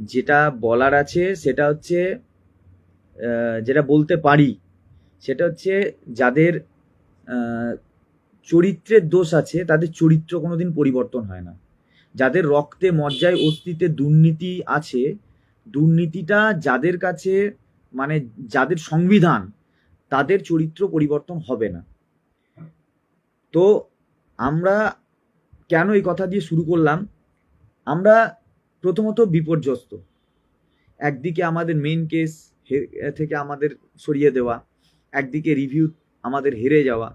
যেটা বলার আছে সেটা হচ্ছে যেটা বলতে পারি, সেটা হচ্ছে যাদের চরিত্রের দোষ আছে, তাদের চরিত্র কোনোদিন পরিবর্তন হয় না। যাদের রক্তে, মজ্জায় অস্তিত্বে দুর্নীতি আছে, দুর্নীতিটা যাদের কাছে মানে যাদের সংবিধান, তাদের চরিত্র পরিবর্তন হবে না। তো আমরা কেন এই কথা দিয়ে শুরু করলাম? আমরা প্রথমত বিপর্যস্ত। একদিকে আমাদের মেন কেস থেকে আমাদের সরিয়ে দেওয়া, একদিকে রিভিউ আমাদের হেরে যাওয়া।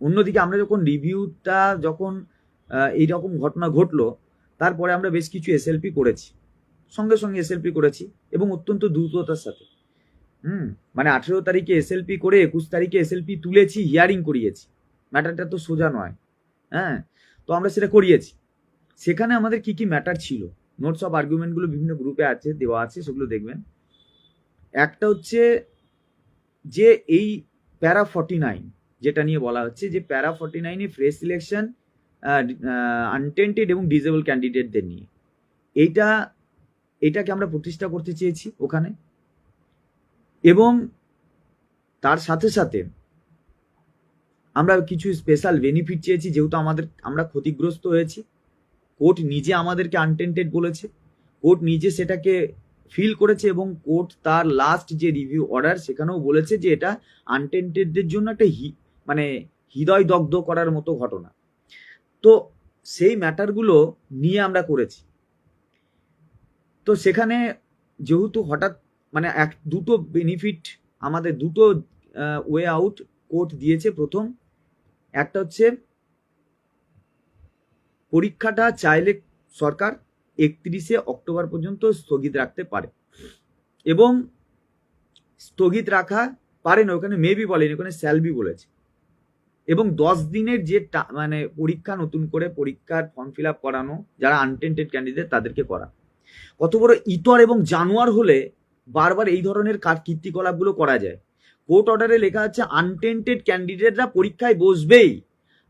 অন্যদিকে আমরা যখন রিভিউটা যখন এই রকম ঘটনা ঘটলো, তারপরে আমরা বেশ কিছু এসএলপি করেছি। সঙ্গে সঙ্গে এসএলপি করেছি এবং অত্যন্ত দ্রুততার সাথে। হুম মানে আঠেরো তারিখে এসএলপি করে একুশ তারিখে এসএলপি তুলেছি হিয়ারিং করিয়েছি। ম্যাটারটা তো সোজা নয়। হ্যাঁ তো আমরা সেটা করিয়েছি। সেখানে আমাদের কি কি ম্যাটার ছিল? নোটস অফ আর্গুমেন্টগুলো বিভিন্ন গ্রুপে আছে, দেওয়া আছে, সেগুলো দেখবেন। একটা হচ্ছে যে এই প্যারা ফর্টি নাইন যেটা নিয়ে বলা হচ্ছে, যে প্যারা ফর্টি নাইনে ফ্রেশ সিলেকশন আনটেন্টেড এবং ডিজেবল ক্যান্ডিডেটদের নিয়ে। এইটা, এটাকে আমরা প্রতিষ্ঠা করতে চেয়েছি ওখানে। এবং তার সাথে সাথে আমরা কিছু স্পেশাল বেনিফিট চেয়েছি, যেহেতু আমাদের, আমরা ক্ষতিগ্রস্ত হয়েছি। কোর্ট নিজে আমাদেরকে আনটেন্টেড বলেছে, কোর্ট নিজে সেটাকে ফিল করেছে এবং কোর্ট তার লাস্ট যে রিভিউ অর্ডার সেখানেও বলেছে যে এটা আনটেন্টেডদের জন্য একটা হি- মানে হৃদয় দগ্ধ করার মতো ঘটনা। তো সেই ম্যাটারগুলো নিয়ে আমরা করেছি। তো সেখানে যেহেতু হঠাৎ মানে এক, দুটো বেনিফিট আমাদের দুটো ওয়ে আউট কোর্ট দিয়েছে প্রথম। একটা হচ্ছে পরীক্ষাটা চাইলে সরকার একত্রিশে অক্টোবর পর্যন্ত স্থগিত রাখতে পারে। এবং স্থগিত রাখা পারে না, ওখানে মেবি বলেনি, ওখানে স্যালবি বলেছে। এবং দশ দিনের যে মানে পরীক্ষা, নতুন করে পরীক্ষার ফর্ম ফিল আপ করানো, যারা আনটেন্টেড ক্যান্ডিডেট তাদেরকে করা। কত বড় ইতর এবং জানোয়ার হলে বারবার এই ধরনের কীর্তিকলাপগুলো করা যায়। কোর্ট অর্ডারে লেখা আছে আনটেন্টেড ক্যান্ডিডেটরা পরীক্ষায় বসবেই।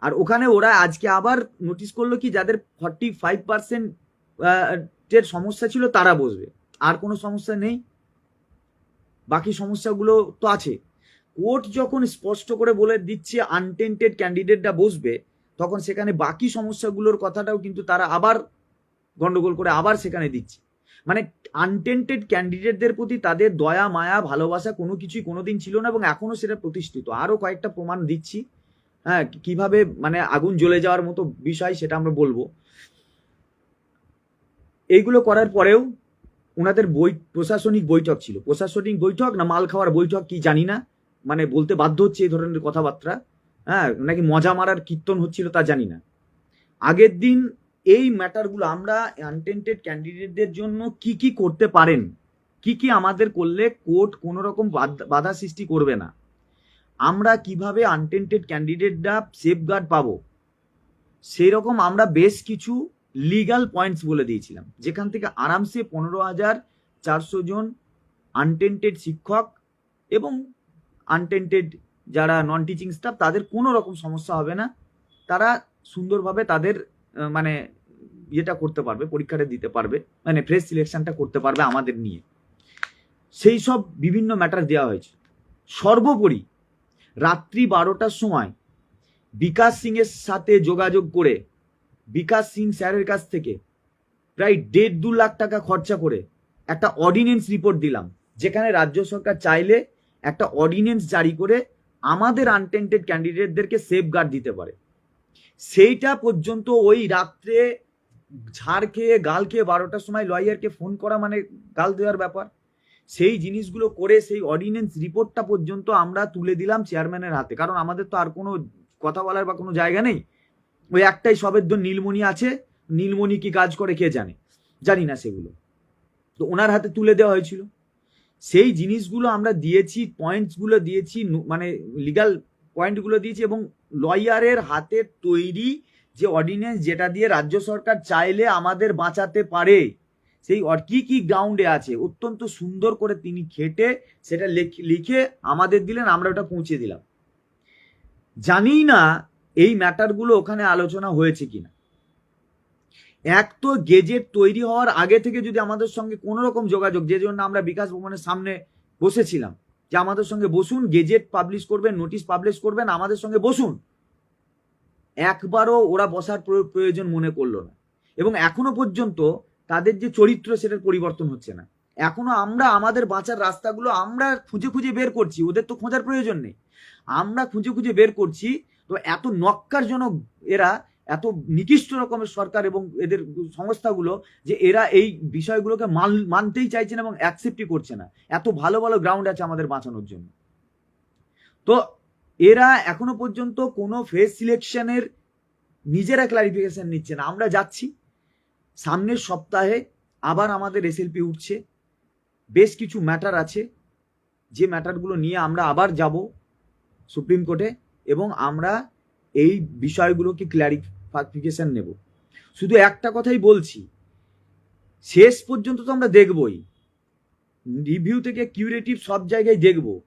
আর ওখানে ওরা আজকে আবার নোটিশ করল কি, যাদের ফর্টি ফাইভ পার্সেন্ট এর সমস্যা ছিল তারা বসবে। আর কোনো সমস্যা নেই। বাকি সমস্যাগুলো তো আছে। কোর্ট যখন স্পষ্ট করে বলে দিচ্ছে আনটেন্টেড ক্যান্ডিডেটরা বসবে, তখন সেখানে বাকি সমস্যাগুলোর কথাটাও কিন্তু তারা আবার গন্ডগোল করে আবার সেখানে দিচ্ছে। মানে আনটেন্টেড ক্যান্ডিডেটদের প্রতি তাদের দয়া, মায়া, ভালোবাসা কোনো কিছুই কোনোদিন ছিল না এবং এখনও সেটা প্রতিষ্ঠিত। আরও কয়েকটা প্রমাণ দিচ্ছি। হ্যাঁ কীভাবে মানে আগুন জ্বলে যাওয়ার মতো বিষয় সেটা আমরা বলব। এইগুলো করার পরেও ওনাদের বই, প্রশাসনিক বৈঠক ছিল। প্রশাসনিক বৈঠক না মাল খাওয়ার বৈঠক কি জানি না। মানে বলতে বাধ্য হচ্ছে এই ধরনের কথাবার্তা। হ্যাঁ নাকি মজা মারার কীর্তন হচ্ছিল তা জানি না। আগের দিন এই ম্যাটারগুলো আমরা আনটেন্টেড ক্যান্ডিডেটদের জন্য কি কি করতে পারেন, কি কি আমাদের করলে কোর্ট কোনো রকম বাধা- বাধা সৃষ্টি করবে না। আমরা কীভাবে আনটেন্টেড ক্যান্ডিডেটরা সেফগার্ড পাবো? সেই রকম আমরা বেশ কিছু লিগ্যাল পয়েন্টস বলে দিয়েছিলাম। যেখান থেকে আরামসে পনেরো হাজার চারশো জন আনটেন্টেড শিক্ষক এবং আনটেন্টেড যারা নন টিচিং স্টাফ তাদের কোনো রকম সমস্যা হবে না। তারা সুন্দরভাবে তাদের মানে ইয়েটা করতে পারবে, পরীক্ষাটা দিতে পারবে মানে ফ্রেশ সিলেকশনটা করতে পারবে আমাদের নিয়ে। সেই সব বিভিন্ন ম্যাটার দেওয়া হয়েছে। সর্বোপরি রাত্রি বারোটার সময় বিকাশ সিং এর সাথে যোগাযোগ করে বিকাশ সিং স্যারের কাছ থেকে প্রায় দেড় দু লাখ টাকা খরচা করে একটা অর্ডিনেন্স রিপোর্ট দিলাম, যেখানে রাজ্য সরকার চাইলে একটা অর্ডিনেন্স জারি করে আমাদের আনটেন্টেড ক্যান্ডিডেটদেরকে সেফ গার্ড দিতে পারে। সেইটা পর্যন্ত ওই রাত্রে ঝাড় খেয়ে, গাল খেয়ে বারোটার সময় লয়ারকে ফোন করা মানে গাল দেওয়ার ব্যাপার। সেই জিনিসগুলো করে সেই অর্ডিনেন্স রিপোর্টটা পর্যন্ত আমরা তুলে দিলাম চেয়ারম্যানের হাতে। কারণ আমাদের তো আর কোনো কথা বলার বা কোনো জায়গা নেই। ওই একটাই সবের নীলমণি আছে। নীলমণি কি কাজ করে কে জানে? জানি না সেগুলো। তো ওনার হাতে তুলে দেওয়া হয়েছিল। সেই জিনিসগুলো আমরা দিয়েছি পয়েন্টসগুলো দিয়েছি মানে লিগাল পয়েন্টগুলো দিয়েছি এবং লয়ারের হাতে তৈরি যে অর্ডিন্যান্স যেটা দিয়ে রাজ্য সরকার চাইলে আমাদের বাঁচাতে পারে সেই অর- কি কি গ্রাউন্ডে আছে, অত্যন্ত সুন্দর করে তিনি খেটে সেটা লেখ- আমাদের দিলেন, আমরা ওটা পৌঁছে দিলাম। জানি না এই ম্যাটারগুলো ওখানে আলোচনা হয়েছে কিনা। এক তো গেজেট তৈরি হওয়ার আগে থেকে যদি আমাদের সঙ্গে কোনো রকম যোগাযোগ, যে জন্য আমরা বিকাশ ভবনের সামনে বসেছিলাম, যে আমাদের সঙ্গে বসুন গেজেট পাবলিশ করবেন নোটিশ পাবলিশ করবেন, আমাদের সঙ্গে বসুন। একবারও ওরা বসার প্রয়- প্রয়োজন মনে করল না। এবং এখনও পর্যন্ত তাদের যে চরিত্র সেটার পরিবর্তন হচ্ছে না। এখনও আমরা, আমাদের বাঁচার রাস্তাগুলো আমরা খুঁজে খুঁজে বের করছি, ওদের তো খোঁজার প্রয়োজন নেই। আমরা খুঁজে খুঁজে বের করছি, তো এত নক্কারজনক এরা, এত নিকৃষ্ট রকমের সরকার এবং এদের সংস্থাগুলো যে এরা এই বিষয়গুলোকে মান- মানতেই চাইছে না এবং অ্যাকসেপ্টই করছে না। এত ভালো ভালো গ্রাউন্ড আছে আমাদের বাঁচানোর জন্য। তো এরা এখনও পর্যন্ত কোনো ফেস সিলেকশনের নিজেরা ক্লারিফিকেশন নিচ্ছে না। আমরা যাচ্ছি সামনের সপ্তাহে আবার আমাদের এসএলপি উঠছে। বেশ কিছু ম্যাটার আছে। যে ম্যাটারগুলো নিয়ে আমরা আবার যাব সুপ্রিম কোর্টে এবং আমরা এই বিষয়গুলোকে ক্লারিফিকেশন নেব। শুধু একটা কথাই বলছি, শেষ পর্যন্ত তো আমরা দেখবই। রিভিউ থেকে কিউরেটিভ সব জায়গায় দেখব।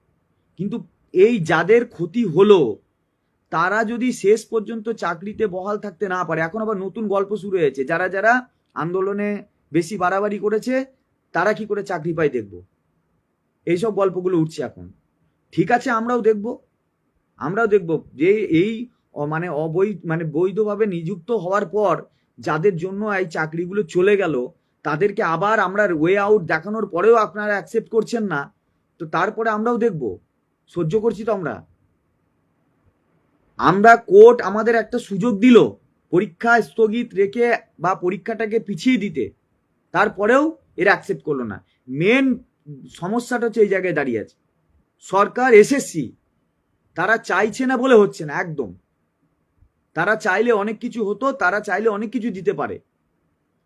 কিন্তু এই যাদের ক্ষতি হলো, তারা যদি শেষ পর্যন্ত চাকরিতে বহাল থাকতে না পারে, এখন আবার নতুন গল্প শুরু হয়েছে। যারা যারা আন্দোলনে বেশি বাড়াবাড়ি করেছে, তারা কি করে চাকরি পায় দেখব। এইসব গল্পগুলো উঠছে এখন। ঠিক আছে, আমরাও দেখব। আমরাও দেখব যে এই মানে অবৈধ মানে বৈধভাবে নিযুক্ত হওয়ার পর যাদের জন্য এই চাকরিগুলো চলে গেল, তাদেরকে আবার আমরা ওয়ে আউট দেখানোর পরেও আপনারা অ্যাকসেপ্ট করছেন না। তো তারপরে আমরাও দেখব। সহ্য করছি তো আমরা। আমরা কোর্ট আমাদের একটা সুযোগ দিল। পরীক্ষা স্থগিত রেখে বা পরীক্ষাটাকে পিছিয়ে দিতে, তারপরেও এরা অ্যাকসেপ্ট করল না। মেন সমস্যাটা হচ্ছে এই জায়গায় দাঁড়িয়ে আছে। সরকার এসএসসি তারা চাইছে না বলে হচ্ছে না, একদম। তারা চাইলে অনেক কিছু হতো, তারা চাইলে অনেক কিছু দিতে পারে।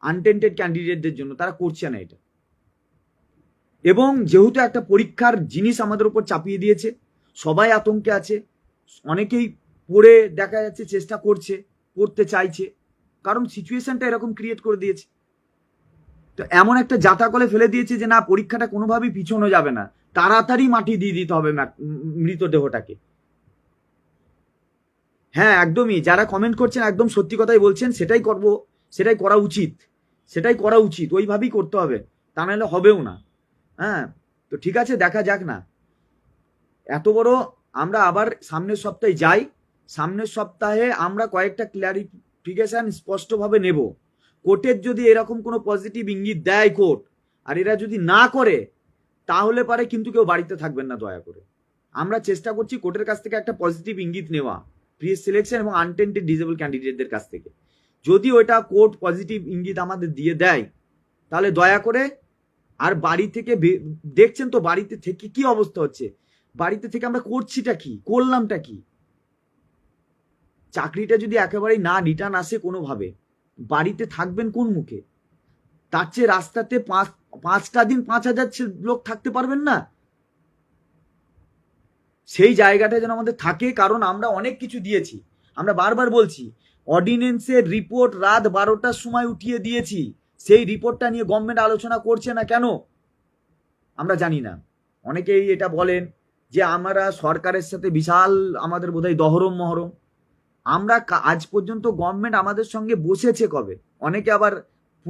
আনটেন্টেড ক্যান্ডিডেটদের জন্য, তারা করছে না এটা। এবং যেহেতু একটা পরীক্ষার জিনিস আমাদের উপর চাপিয়ে দিয়েছে, সবাই আতঙ্কে আছে, অনেকেই পড়ে দেখা যাচ্ছে চেষ্টা করছে পড়তে চাইছে। কারণ সিচুয়েশনটা এরকম ক্রিয়েট করে দিয়েছে। তো এমন একটা জাতাকলে ফেলে দিয়েছে যে, না, পরীক্ষাটা কোনোভাবেই পিছনো যাবে না। তাড়াতাড়ি মাটি দিয়ে দিতে হবে মৃতদেহটাকে হ্যাঁ একদমই। যারা কমেন্ট করছেন, একদম সত্যি কথাই বলছেন, সেটাই করব, সেটাই করা উচিত। সেটাই করা উচিত। ওইভাবেই করতে হবে। তা নাহলে হবেও না। হ্যাঁ তো ঠিক আছে, দেখা যাক না। এত বড় আমরা আবার সামনের সপ্তাহে যাই। সামনের সপ্তাহে আমরা কয়েকটা ক্লারিফিকেশন স্পষ্টভাবে নেব। কোর্টের যদি এরকম কোনো পজিটিভ ইঙ্গিত দেয় কোর্ট, আর এরা যদি না করে, তাহলে পারে কিন্তু কেউ বাড়িতে থাকবেন না, দয়া করে। আমরা চেষ্টা করছি কোর্টের কাছ থেকে একটা পজিটিভ ইঙ্গিত নেওয়া প্রি সিলেকশন এবং আনটেন্টেড ডিজেবল ক্যান্ডিডেটদের কাছ থেকে। যদি ওইটা কোর্ট পজিটিভ ইঙ্গিত আমাদের দিয়ে দেয়, তাহলে দয়া করে, আর বাড়ি থেকে দেখছেন তো বাড়িতে থেকে কি অবস্থা হচ্ছে? বাড়িতে থেকে আমরা করছিটা কি? করলামটা কি? চাকরিটা যদি একেবারেই না রিটার্ন আসে কোনোভাবে, বাড়িতে থাকবেন কোন মুখে? তার চেয়ে রাস্তাতে পাঁচ, পাঁচটা দিন পাঁচ হাজার লোক থাকতে পারবেন না। সেই জায়গাটা যেন আমাদের থাকে, কারণ আমরা অনেক কিছু দিয়েছি। আমরা বারবার বলছি অর্ডিনেন্সের রিপোর্ট রাত বারোটার সময় উঠিয়ে দিয়েছি। সেই রিপোর্টটা নিয়ে গভর্নমেন্ট আলোচনা করছে না কেন? আমরা জানি না। অনেকেই এটা বলেন যে আমরা সরকারের সাথে বিশাল আমাদের বোধহয় দহরম মহরম। আমরা আজ পর্যন্ত গভর্নমেন্ট আমাদের সঙ্গে বসেছে কবে? অনেকে আবার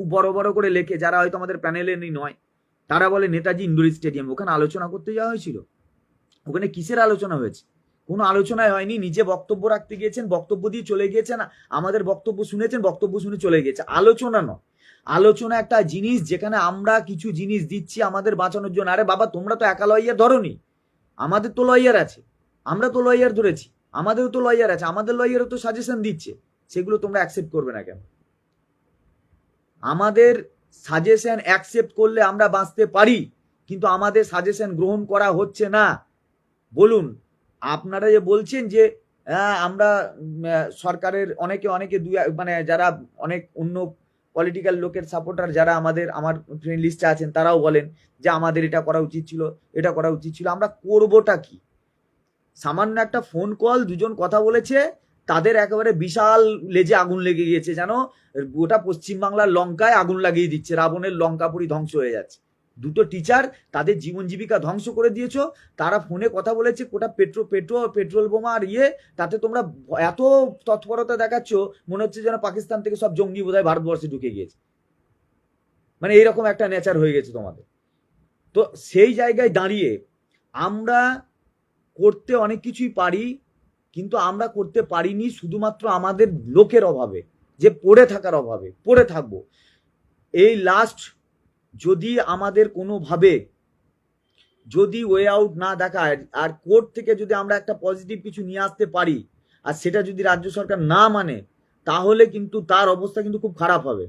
বড় বড় করে লেখে, যারা হয়তো আমাদের প্যানেলে নেই নয়, তারা বলে নেতাজি ইন্ডোর স্টেডিয়াম ওখানে আলোচনা করতে যাওয়া হয়েছিল। ওখানে কিসের আলোচনা হয়েছে? কোনো আলোচনায় হয়নি, নিজে বক্তব্য রাখতে গিয়েছেন, বক্তব্য দিয়ে চলে গিয়েছেন, আমাদের বক্তব্য শুনেছেন, বক্তব্য শুনে চলে গিয়েছে। আলোচনা নয়। আলোচনা একটা জিনিস যেখানে আমরা কিছু জিনিস দিচ্ছি আমাদের বাঁচানোর জন্য। আরে বাবা, তোমরা তো একা লয়ার ধরনি। আমাদের তো লয়ার আছে। আমরা তো লয়ার ধরেছি। আমাদেরও তো লয়ার আছে, আমাদের লয়ারও তো সাজেশন দিচ্ছে। সেগুলো তোমরা অ্যাকসেপ্ট করবে না কেন? আমাদের সাজেশন অ্যাকসেপ্ট করলে আমরা বাঁচতে পারি, কিন্তু আমাদের সাজেশন গ্রহণ করা হচ্ছে না। বলুন, আপনারা যে বলছেন যে আমরা সরকারের অনেকে অনেকে দুই মানে যারা অনেক অন্য পলিটিক্যাল লোকের সাপোর্টার যারা আমাদের, আমার ফ্রেন্ড লিস্টে আছেন, তারাও বলেন যে আমাদের এটা করা উচিত ছিল, এটা করা উচিত ছিল। আমরা করবোটা কি? সামান্য একটা ফোন কল দুজন কথা বলেছে, তাদের একেবারে বিশাল লেজে আগুন লেগে গিয়েছে যেন গোটা পশ্চিমবাংলার লঙ্কায় আগুন লাগিয়ে দিচ্ছে, রাবণের লঙ্কা লঙ্কাপুরি ধ্বংস হয়ে যাচ্ছে। দুটো টিচার তাদের জীবন জীবিকা ধ্বংস করে দিয়েছ, তারা ফোনে কথা বলেছে কোটা পেট্রো পেট্রো, পেট্রোল বোমা আর ইয়ে তাতে তোমরা এত তৎপরতা দেখাচ্ছ, মনে হচ্ছে যেন পাকিস্তান থেকে সব জঙ্গি বোধহয় ভারতবর্ষে ঢুকে গিয়েছে। মানে এইরকম একটা নেচার হয়ে গেছে তোমাদের। তো সেই জায়গায় দাঁড়িয়ে আমরা করতে অনেক কিছুই পারি, কিন্তু আমরা করতে পারিনি শুধুমাত্র আমাদের লোকের অভাবে, যে পড়ে থাকার অভাবে, পড়ে থাকব। এই লাস্ট যদি আমাদের কোনোভাবে, যদি ওয়ে আউট না দেখায়, আর কোর্ট থেকে যদি আমরা একটা পজিটিভ কিছু নিয়ে আসতে পারি, আর সেটা যদি রাজ্য সরকার না মানে তাহলে কিন্তু তার অবস্থা কিন্তু খুব খারাপ হবে।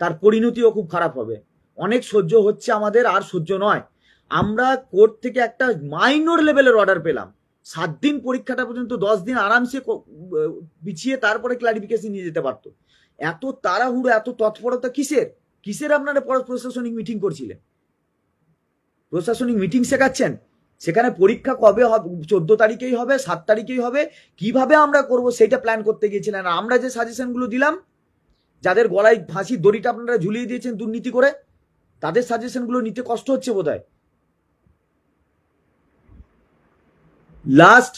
তার পরিণতিও খুব খারাপ হবে। অনেক সহ্য হচ্ছে আমাদের, আর সহ্য নয়। আমরা কোর্ট থেকে একটা মাইনর লেভেলের অর্ডার পেলাম। সাত দিন পরীক্ষাটা পর্যন্ত, দশ দিন আরামসে পিছিয়ে তারপরে ক্লারিফিকেশন নিয়ে যেতে পারতো। এত তাড়াহুড়ো, এত তৎপরতা কিসের? কিসের আপনারা পর প্রশাসনিক মিটিং করছিলেন? প্রশাসনিক মিটিং শেখাচ্ছেন? সেখানে পরীক্ষা কবে হবে? চোদ্দ তারিখেই হবে, সাত তারিখেই হবে। কীভাবে আমরা করব সেটা প্ল্যান করতে গিয়েছিলেন। আর আমরা যে সাজেশনগুলো দিলাম, যাদের গলায় ফাঁসির দড়িটা আপনারা ঝুলিয়ে দিয়েছেন দুর্নীতি করে, তাদের সাজেশনগুলো নিতে কষ্ট হচ্ছে বোধহয়। লাস্ট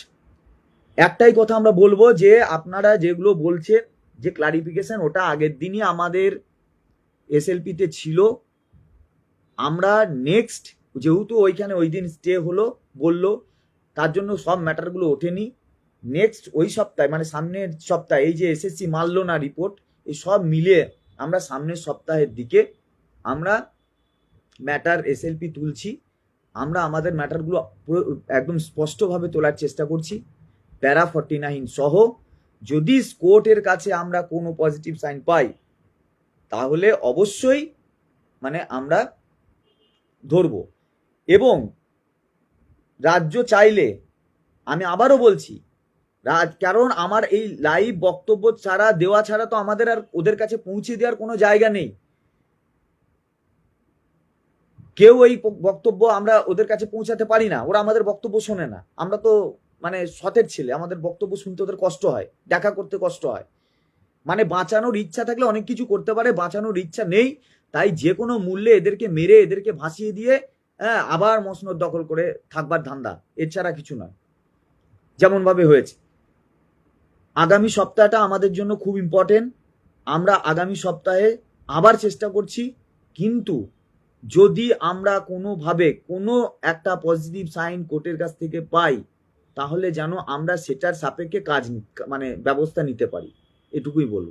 একটাই কথা আমরা বলব যে আপনারা যেগুলো বলছেন যে ক্লারিফিকেশন ওটা আগের দিনই আমাদের এসএলপিতে ছিল। আমরা নেক্সট যেহেতু ওইখানে ওই দিন স্টে হলো, বলল, তার জন্য সব ম্যাটারগুলো ওঠেনি। নেক্সট ওই সপ্তাহে মানে সামনের সপ্তাহে, এই যে এসএসসি মারলো না রিপোর্ট এই সব মিলে আমরা সামনের সপ্তাহের দিকে আমরা ম্যাটার এসএলপি তুলছি। আমরা আমাদের ম্যাটারগুলো একদম স্পষ্টভাবে তোলার চেষ্টা করছি। প্যারা ফর্টি নাইন সহ যদি কোর্টের কাছে আমরা কোনো পজিটিভ সাইন পাই, তাহলে অবশ্যই মানে আমরা ধরব। এবং রাজ্য চাইলে, আমি আবারও বলছি, রাজ, কারণ আমার এই লাইভ বক্তব্য ছাড়া, দেওয়া ছাড়া তো আমাদের আর ওদের কাছে পৌঁছে দেওয়ার কোনো জায়গা নেই। কেউ এই বক্তব্য আমরা ওদের কাছে পৌঁছাতে পারি না। ওরা আমাদের বক্তব্য শোনে না। আমরা তো মানে সতের ছেলে। আমাদের বক্তব্য শুনতে ওদের কষ্ট হয়। দেখা করতে কষ্ট হয়। মানে বাঁচানোর ইচ্ছা থাকলে অনেক কিছু করতে পারে, বাঁচানোর ইচ্ছা নেই। তাই যে কোনো মূল্যে এদেরকে মেরে, এদেরকে ভাসিয়ে দিয়ে হ্যাঁ আবার মসনদ দখল করে থাকবার ধান্দা। এছাড়া কিছু নয়। যেমন ভাবে হয়েছে। আগামী সপ্তাহটা আমাদের জন্য খুব ইম্পর্টেন্ট আমরা আগামী সপ্তাহে আবার চেষ্টা করছি। কিন্তু যদি আমরা কোনোভাবে কোনো একটা পজিটিভ সাইন কোর্টের কাছ থেকে পাই, তাহলে যেন আমরা সেটার সাপেক্ষে কাজ মানে ব্যবস্থা নিতে পারি। এটুকুই বলব।